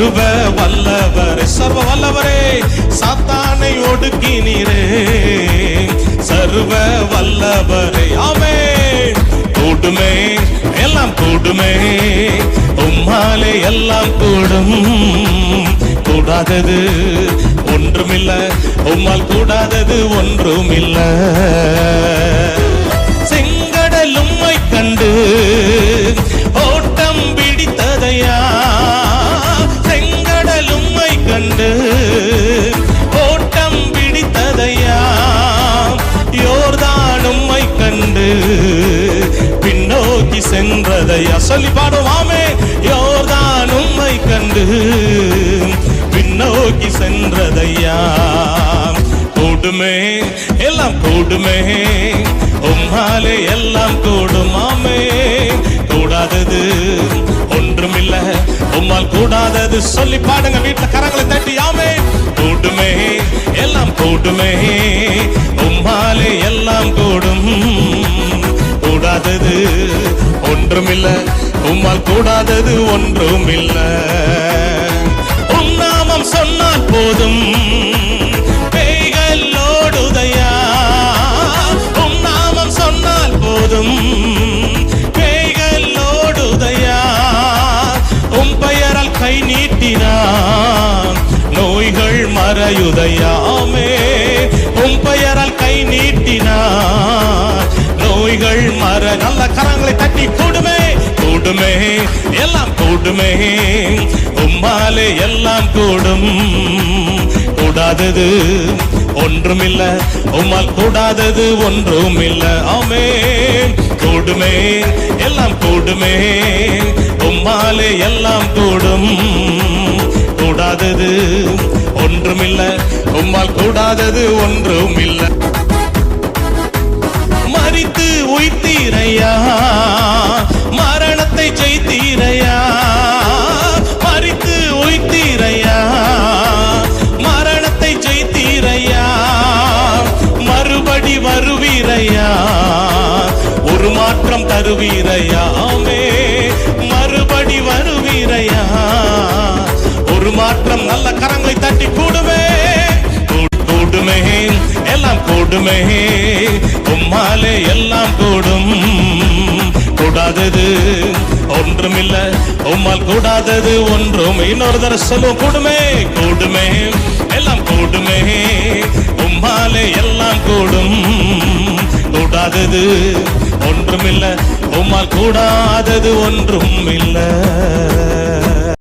சர்வ வல்லவர் சர்வ வல்லவரே சாத்தானை ஒடுக்கினீரே. சர்வ வல்லவரே ஆமே கூடுமே எல்லாம் கூடுமே உம்மாலே எல்லாம் கூடும். கூடாதது ஒன்றுமில்ல உம்மால் கூடாதது ஒன்றுமில்லை. என்றதை அசலி பாடுவாமே. யோர்தான் உம்மை கண்டு பின்னோக்கி சென்றதையா? கூடுமே எல்லாம் கூடுமே. உம்மாலே எல்லாம் கூடுமாமே. கூடாதது ஒன்றுமில்ல உம்மால் கூடாதது சொல்லி பாடுங்க வீட்டுல கரங்களை தட்டி கூடுமே எல்லாம் கூடுமே. உம்மாலே எல்லாம் கூடும். கூடாதது. ஒன்றுமில்ல உம்மால் கூடாதது ஒன்றுமில்ல. உம் நாமம் சொன்னால் போதும். பேய்கள் ஓடுதையா? சொன்னால் போதும். பேய்கள் உம் பெயரால் கை நோய்கள் மறையுதையாமே கூடுமே எல்லாம் கூடுமே. உம்மாலே எல்லாம் கூடும். கூடாதது ஒன்றுமில்ல உம்மால் கூடாதது ஒன்றுமில்ல. ஆமே கூடுமே எல்லாம் கூடுமே. உம்மாலே எல்லாம் கூடும். கூடாதது ஒன்றுமில்ல உம்மால் கூடாதது ஒன்றுமில்ல. மாற்றம் தருவீரையாமே மறுபடி வருவீரையா? ஒரு மாற்றம் நல்ல கரங்களை தட்டி கூடுவே கூடுமே எல்லாம் கூடுமே உம்மாலே எல்லாம் கூடும் கூடாதது ஒன்றுமில்ல உம்மால் கூடாதது ஒன்றும். இன்னொரு தடவை சொல்லுவோம் கூடுமே கூடுமே எல்லாம் கூடுமே உம்மாலே எல்லாம் கூடும் கூடாதது ஒன்றுமில்ல. உம்மால் கூடாதது ஒன்றும் இல்லை.